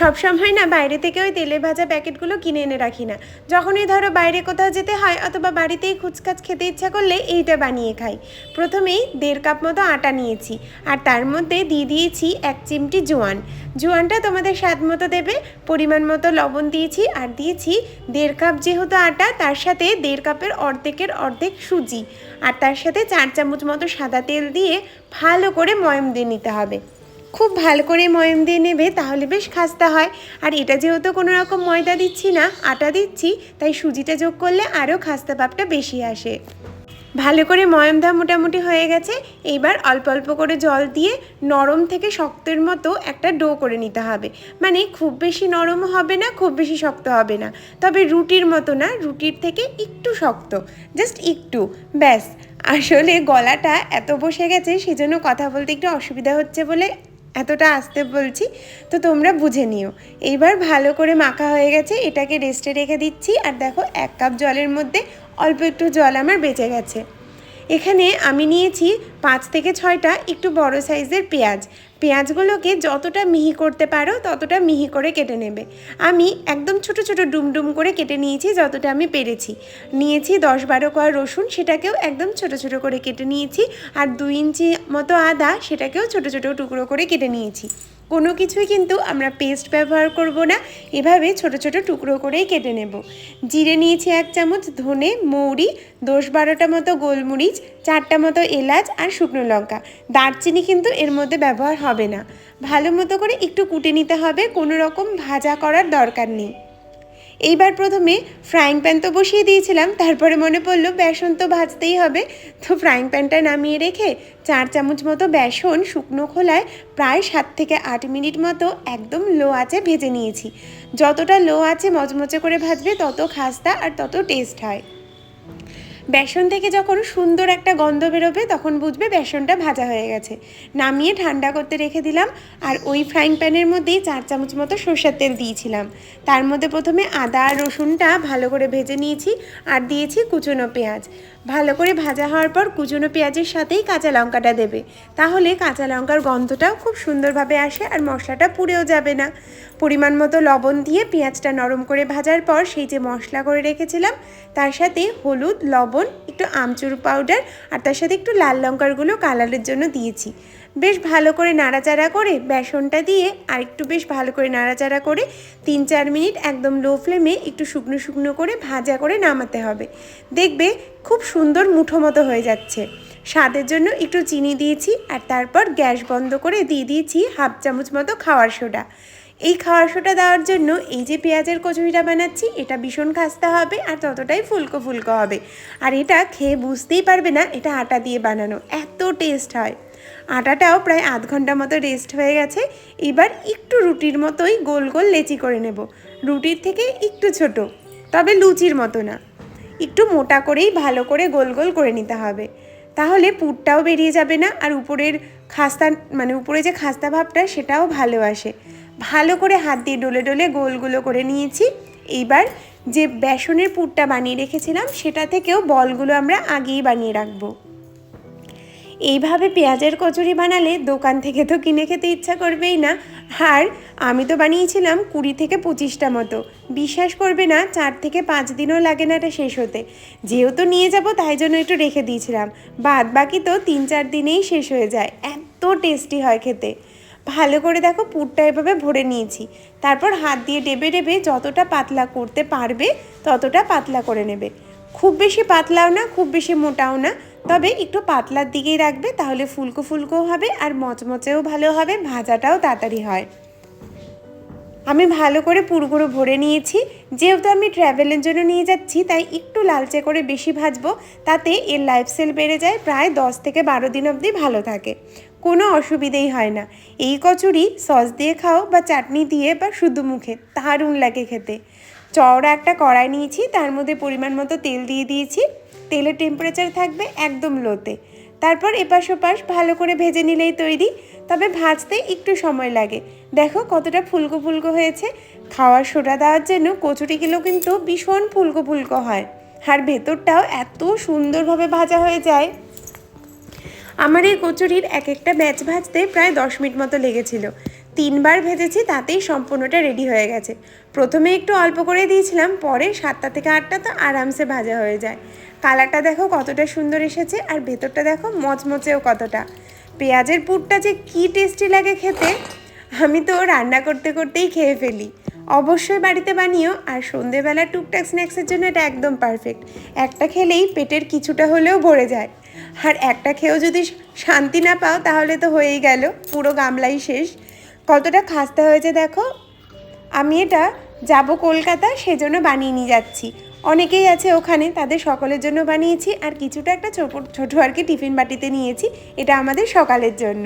সবসময় না বাইরে থেকে ওই তেলে ভাজা প্যাকেটগুলো কিনে এনে রাখি না। যখনই ধরো বাইরে কোথাও যেতে হয় অথবা বাড়িতেই খুচকাচ খেতে ইচ্ছা করলে এইটা বানিয়ে খাই। প্রথমেই দেড় কাপ মতো আটা নিয়েছি আর তার মধ্যে দিয়ে দিয়েছি এক চিমটি জোয়ান। জোয়ানটা তোমাদের স্বাদ মতো দেবে, পরিমাণ মতো লবণ দিয়েছি আর দিয়েছি দেড় কাপ যেহেতু আটা, তার সাথে দেড় কাপের অর্ধেকের অর্ধেক সুজি। আর তার সাথে চার চামচ মতো সাদা তেল দিয়ে ভালো করে ময়ম দিয়ে নিতে হবে। খুব ভালো করে ময়ম দিয়ে নেবে, তাহলে বেশ খাস্তা হয়। আর এটা যেহেতু কোনো রকম ময়দা দিচ্ছি না, আটা দিচ্ছি, তাই সুজিটা যোগ করলে আরও খাস্তা ভাবটা বেশি আসে। ভালো করে ময়ম দেওয়া মোটামুটি হয়ে গেছে, এইবার অল্প অল্প করে জল দিয়ে নরম থেকে শক্তের মতো একটা ডো করে নিতে হবে। মানে খুব বেশি নরম হবে না, খুব বেশি শক্ত হবে না। তবে রুটির মতো না, রুটির থেকে একটু শক্ত, জাস্ট একটু, ব্যাস। আসলে গলাটা এত বসে গেছে, সেজন্য কথা বলতে একটু অসুবিধা হচ্ছে বলে এতটা আসতে বলছি, তো তোমরা বুঝে নিও। এইবার ভালো করে মাখা হয়ে গেছে, এটাকে রেস্টে রেখে দিচ্ছি, আর দেখো এক কাপ জলের মধ্যে অল্প একটু জল আমার বেঁচে গেছে। এখানে আমি নিয়েছি পাঁচ থেকে ছয়টা একটু বড় সাইজের পেঁয়াজ পেঁয়াজগুলোকে যতটা মিহি করতে পারো ততটা মিহি করে কেটে নেবে। আমি একদম ছোট ছোট ডুমডুম করে কেটে নিয়েছি যতটা আমি পেরেছি। নিয়েছি দশ বারো কোয়া রসুন, সেটাকেও একদম ছোট ছোট করে কেটে নিয়েছি। আর দুই ইঞ্চি মতো আদা, সেটাকেও ছোট ছোট টুকরো করে কেটে নিয়েছি। কোনো কিছুই কিন্তু আমরা পেস্ট ব্যবহার করব না। এভাবে ছোট ছোট টুকরো করেই কেটে নেব। জিরে নিয়েছি এক চামচ, ধনে, মৌরি, দশ বারোটা মতো গোলমরিচ, চারটা মতো এলাচ আর শুকনো লঙ্কা। দারচিনি কিন্তু এর মধ্যে ব্যবহার হবে না। ভালো মতো করে একটু কুটে নিতে হবে, কোনো রকম ভাজা করার দরকার নেই। এইবার প্রথমে ফ্রাইং প্যান তো বসিয়ে দিয়েছিলাম, তারপরে মনে পড়ল বেসন তো ভাজতেই হবে। তো ফ্রাইং প্যানটা নামিয়ে রেখে চার চামচ মতো বেসন শুকনো খোলায় প্রায় সাত থেকে আট মিনিট মতো একদম লো আছে ভেজে নিয়েছি। যতটা লো আছে মচমচে করে ভাজবে তত খাস্তা আর তত টেস্ট হয়। বেসন থেকে যখন সুন্দর একটা গন্ধ বেরোবে, তখন বুঝবে বেসনটা ভাজা হয়ে গেছে। নামিয়ে ঠান্ডা করতে রেখে দিলাম, আর ওই ফ্রাইং প্যানের মধ্যেই চার চামচ মতো সর্ষের তেল দিয়েছিলাম। তার মধ্যে প্রথমে আদা আর রসুনটা ভালো করে ভেজে নিয়েছি, আর দিয়েছি কুচনো পেঁয়াজ। ভালো করে ভাজা হওয়ার পর কুচনো পেঁয়াজের সাথেই কাঁচা লঙ্কাটা দেবে। তাহলে কাঁচা লঙ্কার গন্ধটাও খুব সুন্দরভাবে আসে, আর মশলাটা পুড়েও যাবে না। পরিমাণ মতো লবণ দিয়ে পেঁয়াজটা নরম করে ভাজার পর সেই যে মশলা করে রেখেছিলাম, তার সাথে হলুদ, লবণ একটু আমচুর পাউডার আর তার সাথে একটু লাল লঙ্কারগুলো কালারের জন্য দিয়েছি। বেশ ভালো করে নাড়াচাড়া করে বেসনটা দিয়ে আর একটু বেশ ভালো করে নাড়াচাড়া করে তিন চার মিনিট একদম লো ফ্লেমে একটু শুকনো শুকনো করে ভাজা করে নামাতে হবে। দেখবে খুব সুন্দর মুঠো মতো হয়ে যাচ্ছে। স্বাদের জন্য একটু চিনি দিয়েছি আর তারপর গ্যাস বন্ধ করে দিয়ে দিয়েছি হাফ চামচ মতো খাওয়ার সোডা। এই খাওয়ার সোটা দেওয়ার জন্য এই যে পেঁয়াজের কচুরিটা বানাচ্ছি, এটা ভীষণ খাস্তা হবে আর ততটাই ফুলকো ফুলকো হবে। আর এটা খেয়ে বুঝতেই পারবে না এটা আটা দিয়ে বানানো, এত টেস্ট হয়। আটাটাও প্রায় আধ ঘণ্টা মতো রেস্ট হয়ে গেছে, এবার একটু রুটির মতোই গোল গোল লেচি করে নেব। রুটির থেকে একটু ছোট, তবে লুচির মতো না। একটু মোটা করেই ভালো করে গোল গোল করে নিতে হবে। তাহলে পুরটাও বেরিয়ে যাবে না আর উপরের খাস্তা মানে উপরে যে খাস্তা ভাবটা সেটাও ভালো আসে। ভালো করে হাত দিয়ে ডলে ডলে গোলগুলো করে নিয়েছি। এইবার যে বেসনের পুরটা বানিয়ে রেখেছিলাম, সেটা থেকেও বলগুলো আমরা আগেই বানিয়ে রাখব। এইভাবে পেঁয়াজের কচুরি বানালে দোকান থেকে তো কিনে খেতে ইচ্ছা করবেই না। আর আমি তো বানিয়েছিলাম কুড়ি থেকে পঁচিশটা মতো। বিশ্বাস করবে না, চার থেকে পাঁচ দিনও লাগে না এটা শেষ হতে। যেহেতু নিয়ে যাব, তাই জন্য একটু রেখে দিয়েছিলাম। বাদ বাকি তো তিন চার দিনেই শেষ হয়ে যায়। এত টেস্টি হয় খেতে। ভালো করে দেখো পুরটা এভাবে ভরে নিয়েছি। তারপর হাত দিয়ে ডেবে ডেবে যতটা পাতলা করতে পারবে, ততটা পাতলা করে নেবে। খুব বেশি পাতলাও না, খুব বেশি মোটাও না, তবে একটু পাতলার দিকেই রাখবে, তাহলে ফুলকো ফুলকো হবে আর মচমচেও ভালো হবে, ভাজাটাও তাড়াতাড়ি হয়। আমি ভালো করে পুরগুলো ভরে নিয়েছি। যেহেতু আমি ট্র্যাভেলের জন্য নিয়ে যাচ্ছি, তাই একটু লালচে করে বেশি ভাজবো, তাতে এর লাইফ সেল বেড়ে যায়, প্রায় দশ থেকে বারো দিন অবধি ভালো থাকে। কোনো অসুবিধেই হয় না। এই কচুরি সস দিয়ে খাও বা চাটনি দিয়ে বা শুধু মুখে, দারুণ লাগে খেতে। চওড়া একটা কড়াই নিয়েছি, তার মধ্যে পরিমাণ মতো তেল দিয়ে দিয়েছি। তেলের টেম্পারেচার থাকবে একদম লোতে তারপর এপাশ ওপাশ ভালো করে ভেজে নিলেই তৈরি, তবে ভাজতে একটু সময় লাগে। দেখো কতটা ফুলকো ফুলকো হয়েছে। খাওয়ার সোডা দেওয়ার জন্য কচুরিগুলো কিন্তু ভীষণ ফুলকো ফুলকো হয়। আর ভেতরটাও এত সুন্দরভাবে ভাজা হয়ে যায়। আমার এই কচুরির এক একটা ব্যাচ ভাজতে প্রায় দশ মিনিট মতো লেগেছিল। তিনবার ভেজেছি, তাতেই সম্পূর্ণটা রেডি হয়ে গেছে। প্রথমে একটু অল্প করে দিয়েছিলাম, পরে সাতটা থেকে আটটা তো আরামসে ভাজা হয়ে যায়। কালারটা দেখো কতটা সুন্দর এসেছে, আর ভেতরটা দেখো মচমচেও কতটা। পেঁয়াজের পুরটা যে কী টেস্টি লাগে খেতে, আমি তো রান্না করতে করতেই খেয়ে ফেলি। অবশ্যই বাড়িতে বানিও, আর সন্ধেবেলা টুকটাক স্ন্যাক্সের জন্য এটা একদম পারফেক্ট একটা খেলেই পেটের কিছুটা হলেও ভরে যায়। আর একটা খেয়েও যদি শান্তি না পাও, তাহলে তো হয়েই গেল, পুরো গামলাই শেষ। কতটা খাস্তা হয়েছে দেখো? আমি এটা যাব কলকাতা সেজন্য বানিয়ে নিয়ে যাচ্ছি। অনেকেই আছে ওখানে, তাদের সকলের জন্য বানিয়েছি, আর কিছুটা একটা ছোট ছোটো আর কি টিফিন বাটিতে নিয়েছি, এটা আমাদের সকালের জন্য।